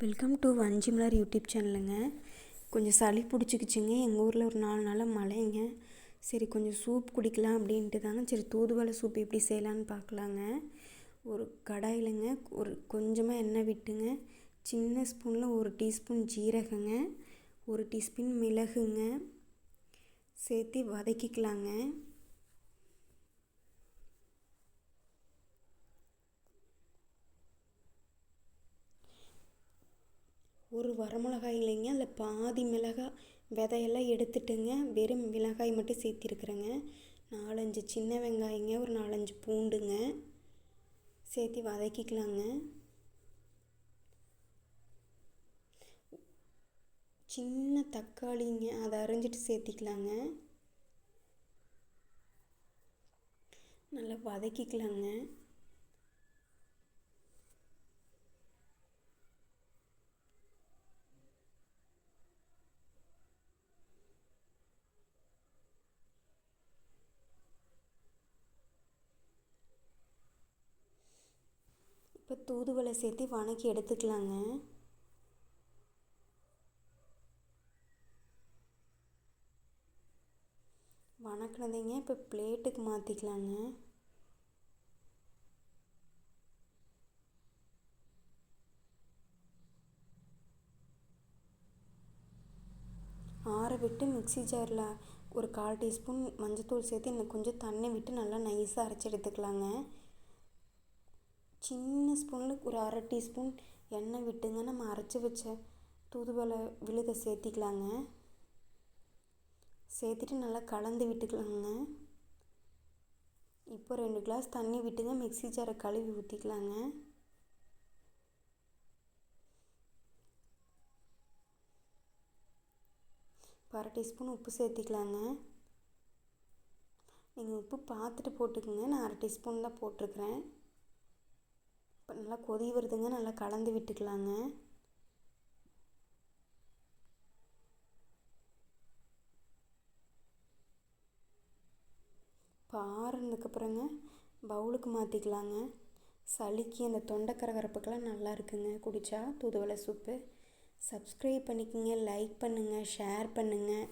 Welcome to Vanjimalar YouTube சேனலுங்க கொஞ்சம் சளி பிடிச்சிக்கிச்சிங்க. எங்கள் ஊரில் ஒரு நாலு நாளாக மழைங்க. சரி கொஞ்சம் சூப் குடிக்கலாம் அப்படின்ட்டு தாங்க. சரி தூதுவளை சூப் எப்படி செய்யலான்னு பார்க்கலாங்க. ஒரு கடாயிலங்க ஒரு கொஞ்சமாக எண்ணெய் விட்டுங்க. சின்ன ஸ்பூனில் ஒரு டீஸ்பூன் ஜீரகங்க ஒரு டீஸ்பூன் மிளகுங்க. சேர்த்து வதக்கிக்கலாங்க. வரமிளகாய் இல்லைங்க. அதில் பாதி மிளகாய் விதையெல்லாம் எடுத்துட்டுங்க. வெறும் மிளகாய் மட்டும் சேர்த்திருக்குறேங்க. நாலஞ்சு சின்ன வெங்காயங்க ஒரு நாலஞ்சு பூண்டுங்க சேர்த்து வதக்கிக்கலாங்க. சின்ன தக்காளிங்க அதை அரைஞ்சிட்டு சேர்த்திக்கலாங்க. நல்லா வதக்கிக்கலாங்க இப்போ தூதுவளை சேர்த்து வணக்கி எடுத்துக்கலாங்க. வணக்கினதைங்க இப்போ பிளேட்டுக்கு மாற்றிக்கலாங்க ஆற விட்டு மிக்சி ஜாரில் ஒரு கால் டீஸ்பூன் மஞ்சத்தூள் சேர்த்து இன்னும் கொஞ்சம் தண்ணி விட்டு நல்லா நைஸாக அரைச்சி எடுத்துக்கலாங்க. சின்ன ஸ்பூனில் ஒரு அரை டீஸ்பூன் எண்ணெய் விட்டுங்க. நம்ம அரைச்சி வச்ச தூதுவளை விழுதை சேர்த்திக்கலாங்க. சேர்த்துட்டு நல்லா கலந்து விட்டுக்கலாங்க. இப்போ ரெண்டு கிளாஸ் தண்ணி விட்டுங்க. மிக்சி ஜாரை கழுவி ஊற்றிக்கலாங்க அரை டீஸ்பூன் உப்பு சேர்த்திக்கலாங்க. நீங்கள் உப்பு பார்த்துட்டு போட்டுக்கோங்க. நான் அரை டீஸ்பூன் தான் போட்டிருக்கிறேன். நல்லா கொதி வருதுங்க. நல்லா கலந்து விட்டுக்கலாங்க. இப்போ ஆறுனதுக்கப்புறங்க பவுலுக்கு மாற்றிக்கலாங்க சளிக்கு அந்த தொண்டை கரகரப்புக்கெல்லாம் நல்லா இருக்குங்க. குடித்தா தூதுவளை சூப்பு. சப்ஸ்கிரைப் பண்ணிக்கோங்க லைக் பண்ணுங்கள் ஷேர் பண்ணுங்கள்